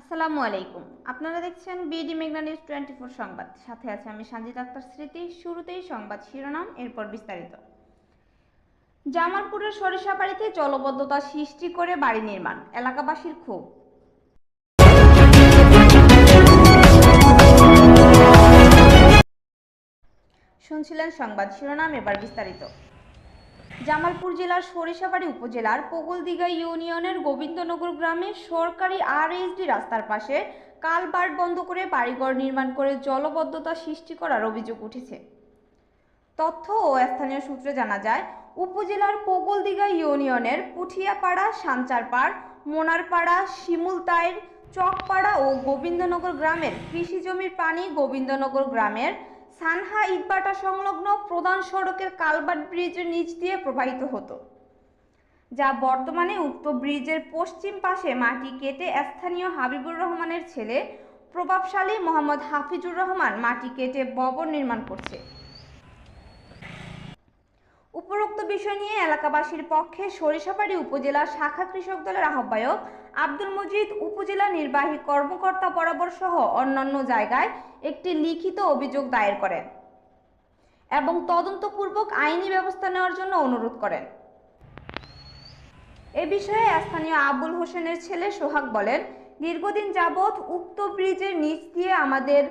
আসসালামু আলাইকুম। আপনারা দেখছেন বিডি মেঘনা নিউজ টোয়েন্টি ফোর সংবাদ। সাথে আছে আমি সঞ্জিত আক্তার স্মৃতি। শুরুতেই সংবাদ শিরোনাম, এরপর বিস্তারিত। জামালপুরের সরিষাবাড়িতে জলবদ্ধতা সৃষ্টি করে বাড়ি নির্মাণ, এলাকাবাসীর ক্ষোভ। শুনছিলেন সংবাদ শিরোনাম, এবার বিস্তারিত। জামালপুর জেলার সরিষাবাড়ি উপজেলার পগুলদিঘা ইউনিয়নের গোবিন্দনগর গ্রামে সরকারি আরএসডি রাস্তার পাশে কালভার্ট বন্ধ করে বাড়িঘর নির্মাণ করে জলবদ্ধতা সৃষ্টি করার অভিযোগ উঠেছে। তথ্য ও স্থানীয় সূত্রে জানা যায়, উপজেলার পগলদিঘা ইউনিয়নের পুঠিয়াপাড়া সাঞ্চারপাড় মোনারপাড়া, শিমুলতাইর, চকপাড়া ও গোবিন্দনগর গ্রামের কৃষি জমির পানি গোবিন্দনগর গ্রামের সানহা ইটবাটা সংলগ্ন প্রধান সড়কের কালবাট ব্রিজের নিচ দিয়ে প্রবাহিত হতো, যা বর্তমানে উক্ত ব্রিজের পশ্চিম পাশে মাটি কেটে স্থানীয় হাবিবুর রহমানের ছেলে, প্রভাবশালী মোহাম্মদ হাফিজুর রহমান মাটি কেটে ভবন নির্মাণ করছে। উপরোক্ত বিষয় নিয়ে এলাকাবাসীর পক্ষে সরিষাবাড়ি উপজেলা শাখা কৃষক দলের আহ্বায়ক আব্দুল মজিদ, উপজেলা নির্বাহী কর্মকর্তা বরাবর সহ অন্যান্য জায়গায় একটি লিখিত অভিযোগ দায়ের করেন এবং তদন্তপূর্বক আইনি ব্যবস্থা নেওয়ার জন্য অনুরোধ করেন। এ বিষয়ে স্থানীয় আবুল হোসেনের ছেলে সোহাগ বলেন, দীর্ঘদিন যাবৎ উক্ত ব্রিজের নিচ দিয়ে আমাদের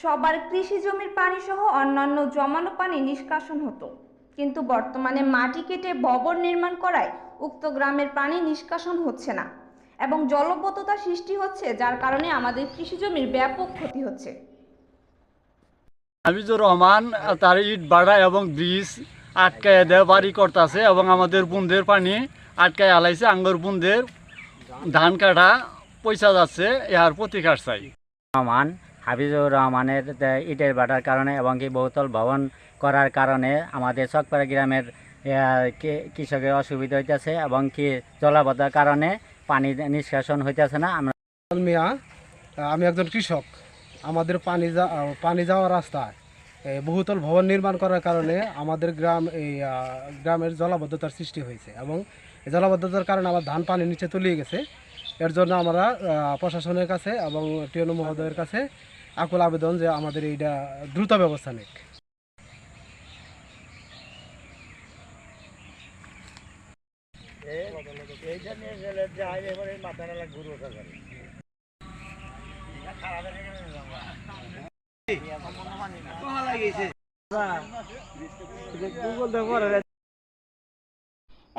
সবার কৃষি জমির পানি সহ অন্যান্য জমানো পানি নিষ্কাশন হতো। কিন্তু বর্তমানে মাটি কেটে ভবন নির্মাণ করায় উক্ত গ্রামের পানি নিষ্কাশন হচ্ছে না এবং জলবদ্ধতা সৃষ্টি হচ্ছে যার কারণে আমাদের কৃষি জমির ব্যাপক ক্ষতি হচ্ছে। হামিদুর রহমান তার ইট ভাড়া এবং ব্রিজ আটকায় দেয় বাড়ি করতেছে এবং আমাদের বুন্দের পানি আটকায় আলাইছে আঙ্গুর বুন্দের ধান কাটা পয়সা যাচ্ছে ইহার প্রতিকার চাই। রহমান হাফিজুর রহমানের ইটের বাটার কারণে এবং কি বহুতল ভবন করার কারণে আমাদের চকপাড়া গ্রামের কৃষকের অসুবিধা হইতেছে এবং কি জলাবদ্ধার কারণে পানি নিষ্কাশন হইতেছে না। আমরা মিয়া, আমি একজন কৃষক। আমাদের পানি যা, পানি যাওয়ার রাস্তায় বহুতল ভবন নির্মাণ করার কারণে আমাদের গ্রাম এই গ্রামের জলাবদ্ধতার সৃষ্টি হয়েছে এবং জলাবদ্ধতার কারণে আমার ধান পানি নিচে তলিয়ে গেছে। এর জন্য আমরা প্রশাসনের কাছে এবং টিএনও মহোদয়ের কাছে আকুল আবেদন যে আমাদের এইটা দ্রুত ব্যবস্থা নেক।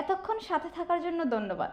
এতক্ষণ সাথে থাকার জন্য ধন্যবাদ।